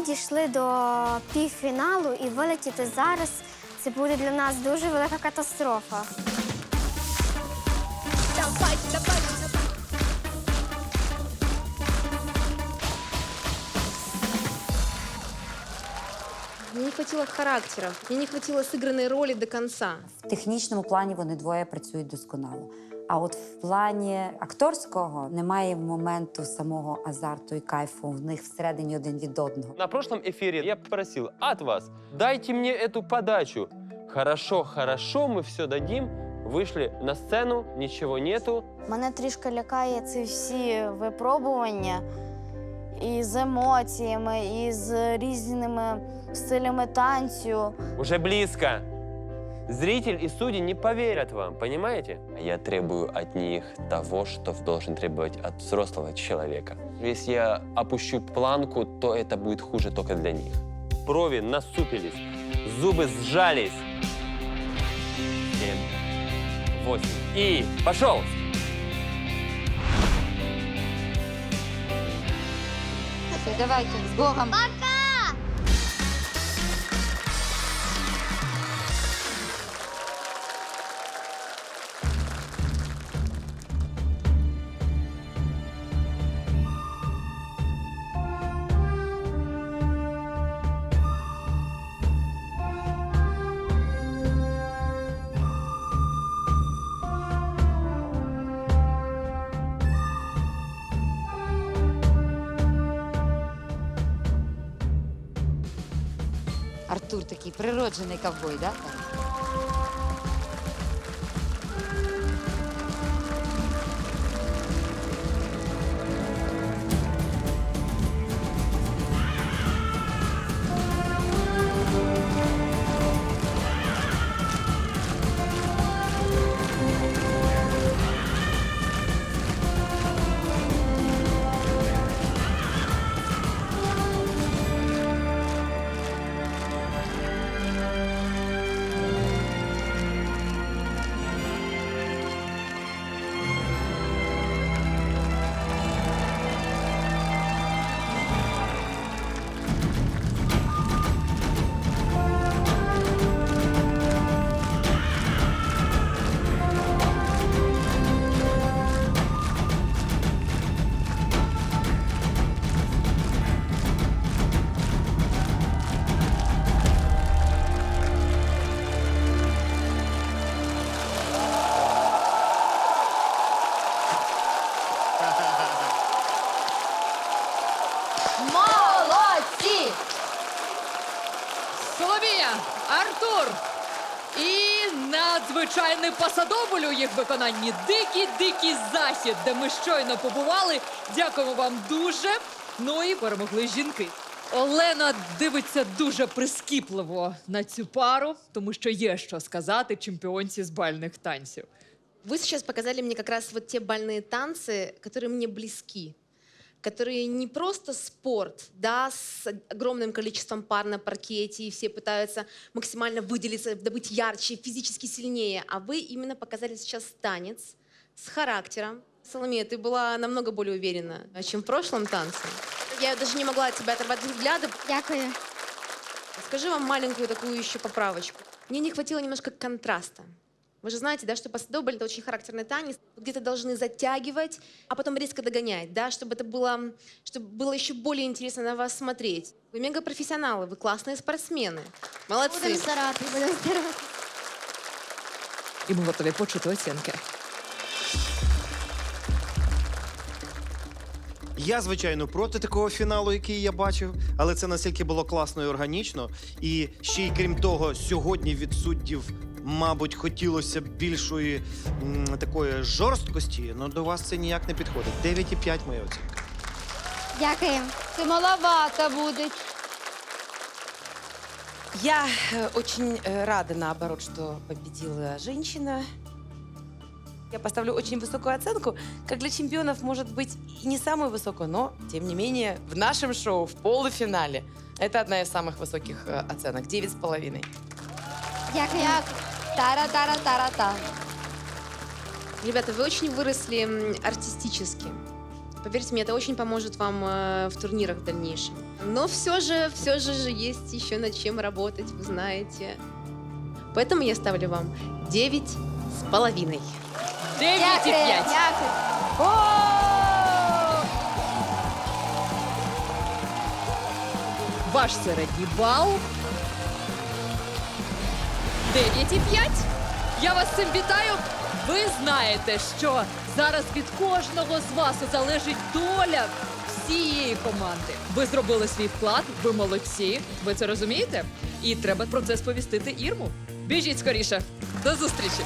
Ми дійшли до півфіналу і вилетіти зараз це буде для нас дуже велика катастрофа. Мне не хватило характера, мне не хватило сыгранной роли до конца. В технічному плані вони двоє працюють досконало. А от в плані акторського немає моменту самого азарту і кайфу. В них всередині один від одного. На прошлом эфире я попросил от вас, дайте мне эту подачу. Хорошо, хорошо, мы все дадим. Вышли на сцену, ничего нету. Мене трішки лякає ці всі випробування і з емоціями, і з різними стилями танцю. Уже близко. Зритель и судьи не поверят вам, понимаете? А Я требую от них того, что должен требовать от взрослого человека. Если я опущу планку, то это будет хуже только для них. Брови насупились, зубы сжались. Семь, восемь. И пошел! Все, давайте, з Богом. Артур такий природжений ковбой, да? Соломія, Артур і надзвичайний посадоволь у їх виконанні Дикий-дикий захід, де ми щойно побували. Дякуємо вам дуже. Ну і перемогли жінки. Олена дивиться дуже прискіпливо на цю пару, тому що є що сказати чемпіонці з бальних танців. Вы сейчас показали мне как раз вот те бальные танцы, которые мне близки, Которые не просто спорт, да, с огромным количеством пар на паркете, и все пытаются максимально выделиться, да быть ярче, физически сильнее, а вы именно показали сейчас танец с характером. Соломея, ты была намного более уверена, чем в прошлом танце. Я даже не могла от тебя оторвать взгляда. Дякую. Скажи вам маленькую такую еще поправочку. Мне не хватило немножко контраста. Вы же знаете, да, что пасадобль — это очень характерный танец. Где-то должны затягивать, а потом резко догонять, да, чтобы это было, чтобы было еще более интересно на вас смотреть. Вы мегапрофессионалы, вы классные спортсмены. Молодцы. Будемо старатися, будемо старатися. І ми готові почути оцінки. Я, звичайно, проти такого фіналу, який я бачив, але це настільки було класно і органічно. І ще й крім того, сьогодні від суддів, мабуть, хотілося б більшої м, такої жорсткості, але до вас це ніяк не підходить. 9,5 моя оцінка. Дякую. Ти маловато буде. Я э, очень э, рада, наоборот, что победила женщина. Я поставлю очень высокую оценку. Как для чемпионов, может быть, и не самую высокую, но, тем не менее, в нашем шоу, в полуфинале, это одна из самых высоких э, оценок. Девять с половиной. Дякую. Тара-тара-тара-та. Ребята, вы очень выросли артистически. Поверьте мне, это очень поможет вам э, в турнирах в дальнейшем. Но все же, все же, же есть еще над чем работать, вы знаете. Поэтому я ставлю вам 9 с половиной. 9 і 5. Дякую. Ваш середній бал 9,5. Я вас цим вітаю. Ви знаєте, що зараз від кожного з вас залежить доля всієї команди. Ви зробили свій вклад, ви молодці. Ви це розумієте? І треба про це сповістити Ірму. Біжіть скоріше. До зустрічі!